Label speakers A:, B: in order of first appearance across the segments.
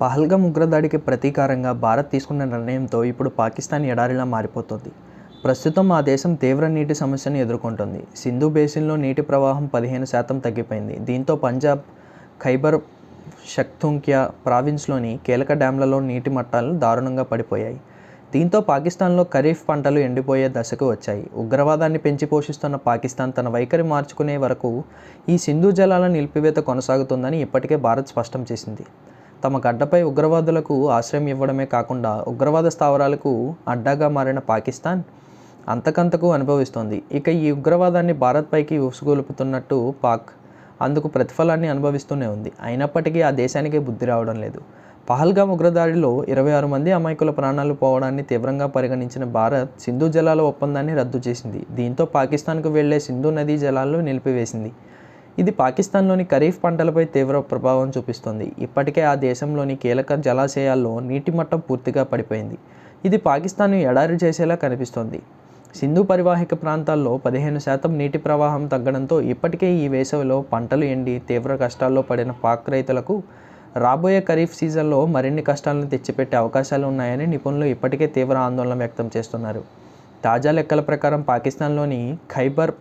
A: పహల్గం ఉగ్రదాడికి ప్రతీకారంగా భారత్ తీసుకున్న నిర్ణయంతో ఇప్పుడు పాకిస్తాన్ ఎడారిలా మారిపోతోంది. ప్రస్తుతం ఆ దేశం తీవ్ర నీటి సమస్యను ఎదుర్కొంటోంది. సింధు బేసిన్లో నీటి ప్రవాహం పదిహేను శాతం తగ్గిపోయింది. దీంతో పంజాబ్ ఖైబర్ షక్తుంక్యా ప్రావిన్స్లోని కీలక డ్యాంలలో నీటి మట్టాలు దారుణంగా పడిపోయాయి. దీంతో పాకిస్తాన్లో ఖరీఫ్ పంటలు ఎండిపోయే దశకు వచ్చాయి. ఉగ్రవాదాన్ని పెంచి పోషిస్తున్న పాకిస్తాన్ తన వైఖరి మార్చుకునే వరకు ఈ సింధు జలాల నిలిపివేత కొనసాగుతుందని ఇప్పటికే భారత్ స్పష్టం చేసింది. తమ గడ్డపై ఉగ్రవాదులకు ఆశ్రయం ఇవ్వడమే కాకుండా ఉగ్రవాద స్థావరాలకు అడ్డాగా మారిన పాకిస్తాన్ అంతకంతకు అనుభవిస్తోంది. ఇక ఈ ఉగ్రవాదాన్ని భారత్పైకి ఉసుగొలుపుతున్నట్టు పాక్ అందుకు ప్రతిఫలాన్ని అనుభవిస్తూనే ఉంది. అయినప్పటికీ ఆ దేశానికి బుద్ధి రావడం లేదు. పహల్గామ్ ఉగ్రదాడిలో ఇరవై ఆరు మంది అమాయకుల ప్రాణాలు పోవడాన్ని తీవ్రంగా పరిగణించిన భారత్ సింధు జలాల ఒప్పందాన్ని రద్దు చేసింది. దీంతో పాకిస్తాన్కు వెళ్ళే సింధు నదీ జలాలను నిలిపివేసింది. ఇది పాకిస్తాన్లోని ఖరీఫ్ పంటలపై తీవ్ర ప్రభావం చూపిస్తోంది. ఇప్పటికే ఆ దేశంలోని కీలక జలాశయాల్లో నీటి మట్టం పూర్తిగా పడిపోయింది. ఇది పాకిస్తాన్ను ఎడారి చేసేలా కనిపిస్తోంది. సింధు పరివాహిక ప్రాంతాల్లో పదిహేను శాతం నీటి ప్రవాహం తగ్గడంతో ఇప్పటికే ఈ వేసవిలో పంటలు ఎండి తీవ్ర కష్టాల్లో పడిన పాక్ రైతులకు రాబోయే ఖరీఫ్ సీజన్లో మరిన్ని కష్టాలను తెచ్చిపెట్టే అవకాశాలు ఉన్నాయని నిపుణులు ఇప్పటికే తీవ్ర ఆందోళన వ్యక్తం చేస్తున్నారు. తాజా లెక్కల ప్రకారం పాకిస్తాన్లోని ఖైబర్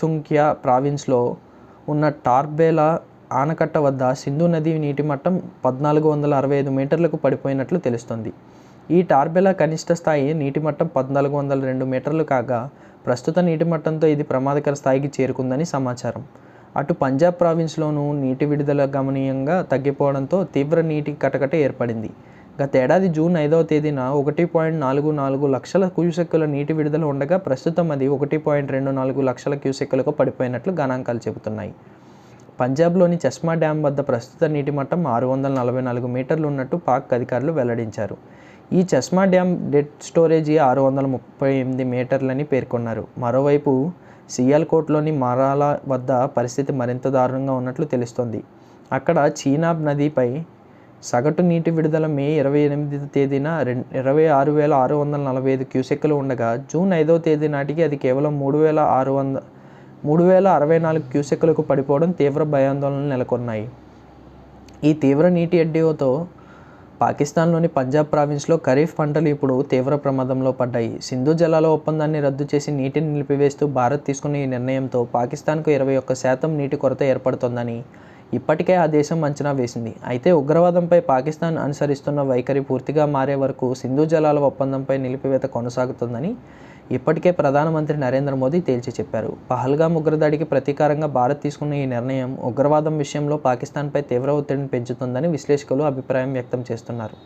A: పఖ్తుంక్యా ప్రావిన్స్లో ఉన్న టార్బేలా ఆనకట్ట వద్ద సింధు నది నీటి మట్టం పద్నాలుగు వందల అరవై ఐదు మీటర్లకు పడిపోయినట్లు తెలుస్తుంది. ఈ టార్బెలా కనిష్ట స్థాయి నీటి మట్టం పద్నాలుగు వందల రెండు మీటర్లు కాగా ప్రస్తుత నీటి మట్టంతో ఇది ప్రమాదకర స్థాయికి చేరుకుందని సమాచారం. అటు పంజాబ్ ప్రావిన్స్లోనూ నీటి విడుదల గమనీయంగా తగ్గిపోవడంతో తీవ్ర నీటి కటకట ఏర్పడింది. గతేడాది జూన్ ఐదవ తేదీన ఒకటి పాయింట్ నాలుగు నాలుగు లక్షల క్యూసెక్కుల నీటి విడుదల ఉండగా ప్రస్తుతం అది ఒకటి పాయింట్ రెండు నాలుగు లక్షల క్యూసెక్కులకు పడిపోయినట్లు గణాంకాలు చెబుతున్నాయి. పంజాబ్లోని చస్మా డ్యాం వద్ద ప్రస్తుత నీటి మట్టం ఆరు వందల నలభై నాలుగు మీటర్లు ఉన్నట్టు పాక్ అధికారులు వెల్లడించారు. ఈ చస్మా డ్యాం డెడ్ స్టోరేజీ ఆరు వందల ముప్పై ఎనిమిది మీటర్లని పేర్కొన్నారు. మరోవైపు సియాల్కోట్లోని మరాలా వద్ద పరిస్థితి మరింత దారుణంగా ఉన్నట్లు తెలుస్తోంది. అక్కడ చీనాబ్ నదిపై సగటు నీటి విడుదల మే ఇరవై ఎనిమిది తేదీన రెండు ఇరవై ఆరు వేల ఆరు వందల నలభై ఐదు క్యూసెక్లు ఉండగా జూన్ ఐదవ తేదీ నాటికి అది కేవలం మూడు వేల ఆరు వంద మూడు వేల అరవై నాలుగు క్యూసెక్లకు పడిపోవడం తీవ్ర భయాందోళనలు నెలకొన్నాయి. ఈ తీవ్ర నీటి ఎడ్డీతో పాకిస్తాన్లోని పంజాబ్ ప్రావిన్స్లో ఖరీఫ్ పంటలు ఇప్పుడు తీవ్ర ప్రమాదంలో పడ్డాయి. సింధు జలాల ఒప్పందాన్ని రద్దు చేసి నీటిని నిలిపివేస్తూ భారత్ తీసుకున్న ఈ నిర్ణయంతో పాకిస్తాన్కు ఇరవై ఒక్క శాతం నీటి కొరత ఏర్పడుతోందని ఇప్పటికే ఆ దేశం అంచనా వేసింది. అయితే ఉగ్రవాదంపై పాకిస్తాన్ అనుసరిస్తున్న వైఖరి పూర్తిగా మారే వరకు సింధు జలాల ఒప్పందంపై నిలిపివేత కొనసాగుతుందని ఇప్పటికే ప్రధానమంత్రి నరేంద్ర మోదీ తేల్చి చెప్పారు. పహల్గామ్ ఉగ్రదాడికి ప్రతీకారంగా భారత్ తీసుకున్న ఈ నిర్ణయం ఉగ్రవాదం విషయంలో పాకిస్తాన్పై తీవ్ర ఒత్తిడిని పెంచుతుందని విశ్లేషకులు అభిప్రాయం వ్యక్తం చేస్తున్నారు.